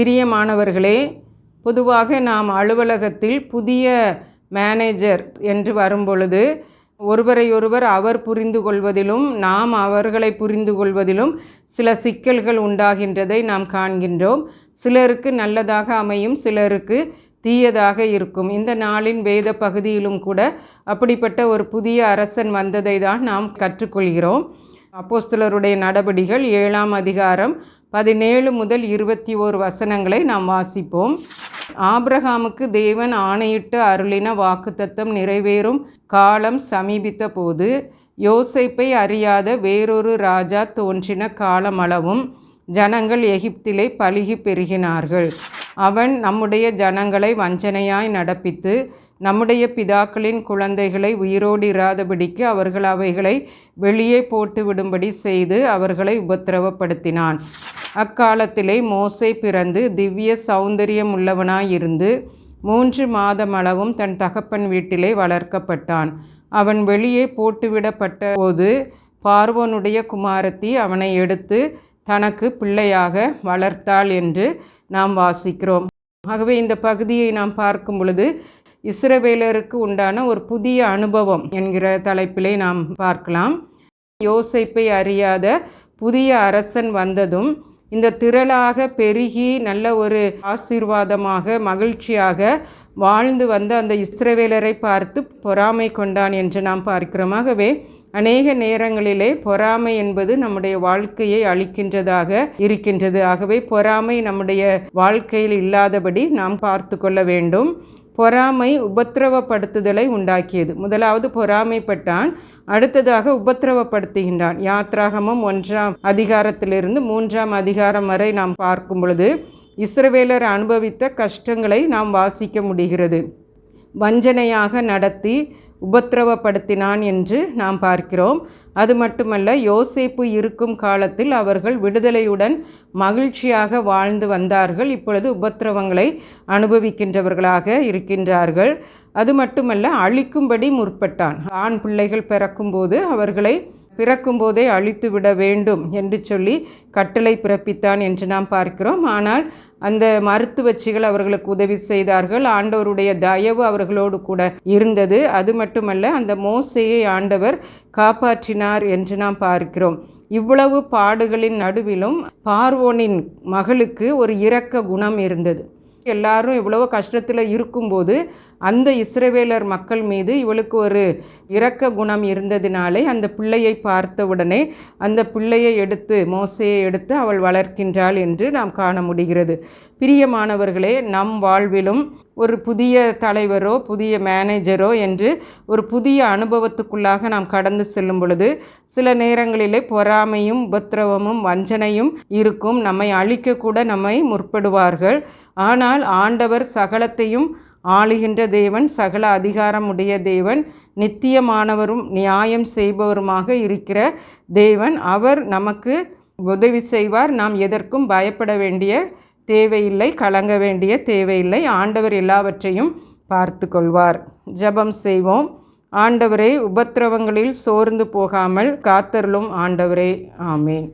பிரியமானவர்களே பொதுவாக நாம் அலுவலகத்தில் புதிய மேனேஜர் என்று வரும்பொழுது ஒருவரையொருவர் அவர் புரிந்து கொள்வதிலும் நாம் அவர்களை புரிந்து கொள்வதிலும் சில சிக்கல்கள் உண்டாகின்றதை நாம் காண்கின்றோம். சிலருக்கு நல்லதாக அமையும் சிலருக்கு தீயதாக இருக்கும். இந்த நாளின் வேத பகுதியிலும் கூட அப்படிப்பட்ட ஒரு புதிய அரசன் வந்ததை தான் நாம் கற்றுக்கொள்கிறோம். அப்போஸ்தலருடைய நடபடிகள் ஏழாம் அதிகாரம் பதினேழு முதல் இருபத்தி ஓரு வசனங்களை நாம் வாசிப்போம். ஆபிரகாமுக்கு தேவன் ஆணையிட்டு அருளின வாக்குத்தத்தம் நிறைவேறும் காலம் சமீபித்த போது யோசைப்பை அறியாத வேறொரு ராஜா தோன்றின காலமளவும் ஜனங்கள் எகிப்திலே பழுகி பெருகினார்கள். அவன் நம்முடைய ஜனங்களை வஞ்சனையாய் நடப்பித்து நம்முடைய பிதாக்களின் குழந்தைகளை உயிரோடு இராதபடிக்கு அவர்கள் அவைகளை வெளியே போட்டுவிடும்படி செய்து அவர்களை உபத்திரவப்படுத்தினான். அக்காலத்திலே மோசை பிறந்து திவ்ய சௌந்தரியம் உள்ளவனாயிருந்து மூன்று மாதமளவும் தன் தகப்பன் வீட்டிலே வளர்க்கப்பட்டான். அவன் வெளியே போட்டுவிடப்பட்ட போது பார்வோனுடைய குமாரத்தி அவனை எடுத்து தனக்கு பிள்ளையாக வளர்த்தாள் என்று நாம் வாசிக்கிறோம். ஆகவே இந்த பகுதியை நாம் பார்க்கும் பொழுது இஸ்ரவேலருக்கு உண்டான ஒரு புதிய அனுபவம் என்கிற தலைப்பிலே நாம் பார்க்கலாம். யோசைப்பை அறியாத புதிய அரசன் வந்ததும் இந்த திரளாக பெருகி நல்ல ஒரு ஆசீர்வாதமாக மகிழ்ச்சியாக வாழ்ந்து வந்த அந்த இஸ்ரவேலரை பார்த்து பொறாமை கொண்டான் என்று நாம் பார்க்கிறோமாகவே அநேக நேரங்களிலே பொறாமை என்பது நம்முடைய வாழ்க்கையை அளிக்கின்றதாக இருக்கின்றது. ஆகவே பொறாமை நம்முடைய வாழ்க்கையில் இல்லாதபடி நாம் பார்த்து கொள்ள வேண்டும். பொறாமை உபத்திரவப்படுத்துதலை உண்டாக்கியது. முதலாவது பொறாமைப்பட்டான் அடுத்ததாக உபத்திரவப்படுத்துகின்றான். யாத்ராகமும் ஒன்றாம் அதிகாரத்திலிருந்து மூன்றாம் அதிகாரம் வரை நாம் பார்க்கும் பொழுது இஸ்ரவேலர் அனுபவித்த கஷ்டங்களை நாம் வாசிக்க முடிகிறது. வஞ்சனையாக நடத்தி உபத்திரவப்படுத்தினான் என்று நாம் பார்க்கிறோம். அது மட்டுமல்ல யோசேப்பு இருக்கும் காலத்தில் அவர்கள் விடுதலையுடன் மகிழ்ச்சியாக வாழ்ந்து வந்தார்கள். இப்பொழுது உபத்திரவங்களை அனுபவிக்கின்றவர்களாக இருக்கின்றார்கள். அது மட்டுமல்ல அழிக்கும்படி முற்பட்டான். ஆண் பிள்ளைகள் பிறக்கும்போது அவர்களை பிறக்கும்போதே அழித்து விட வேண்டும் என்று சொல்லி கட்டளை பிறப்பித்தான் என்று நாம் பார்க்கிறோம். ஆனால் அந்த மருத்துவச்சிகள் அவர்களுக்கு உதவி செய்தார்கள். ஆண்டவருடைய தயவு அவர்களோடு கூட இருந்தது. அது மட்டுமல்ல அந்த மோசையை ஆண்டவர் காப்பாற்றினார் என்று நாம் பார்க்கிறோம். இவ்வளவு பாடுகளின் நடுவிலும் பார்வோனின் மகளுக்கு ஒரு இரக்க குணம் இருந்தது. எல்லாரும் இவ்வளவு கஷ்டத்தில் இருக்கும்போது அந்த இஸ்ரவேலர் மக்கள் மீது இவளுக்கு ஒரு இரக்க குணம் இருந்ததினாலே அந்த பிள்ளையை பார்த்த உடனே அந்த பிள்ளையை எடுத்து மோசையை எடுத்து அவள் வளர்க்கின்றாள் என்று நாம் காண முடிகிறது. பிரியமானவர்களே நம் வாழ்விலும் ஒரு புதிய தலைவரோ புதிய மேனேஜரோ என்று ஒரு புதிய அனுபவத்துக்குள்ளாக நாம் கடந்து செல்லும் பொழுது சில நேரங்களிலே பொறாமையும் உபத்திரவமும் வஞ்சனையும் இருக்கும். நம்மை அழிக்கக்கூட நம்மை முற்படுவார்கள். ஆனால் ஆண்டவர் சகலத்தையும் ஆளுகின்ற தேவன் சகல அதிகாரமுடைய தேவன் நித்தியமானவரும் நியாயம் செய்பவருமாக இருக்கிற தேவன். அவர் நமக்கு உதவி செய்வார். நாம் எதற்கும் பயப்பட வேண்டிய தேவையில்லை கலங்க வேண்டிய தேவையில்லை. ஆண்டவர் எல்லாவற்றையும் பார்த்து கொள்வார் ஜெபம் செய்வோம். ஆண்டவரே உபத்திரவங்களில் சோர்ந்து போகாமல் காத்தருளும் ஆண்டவரே. ஆமேன்.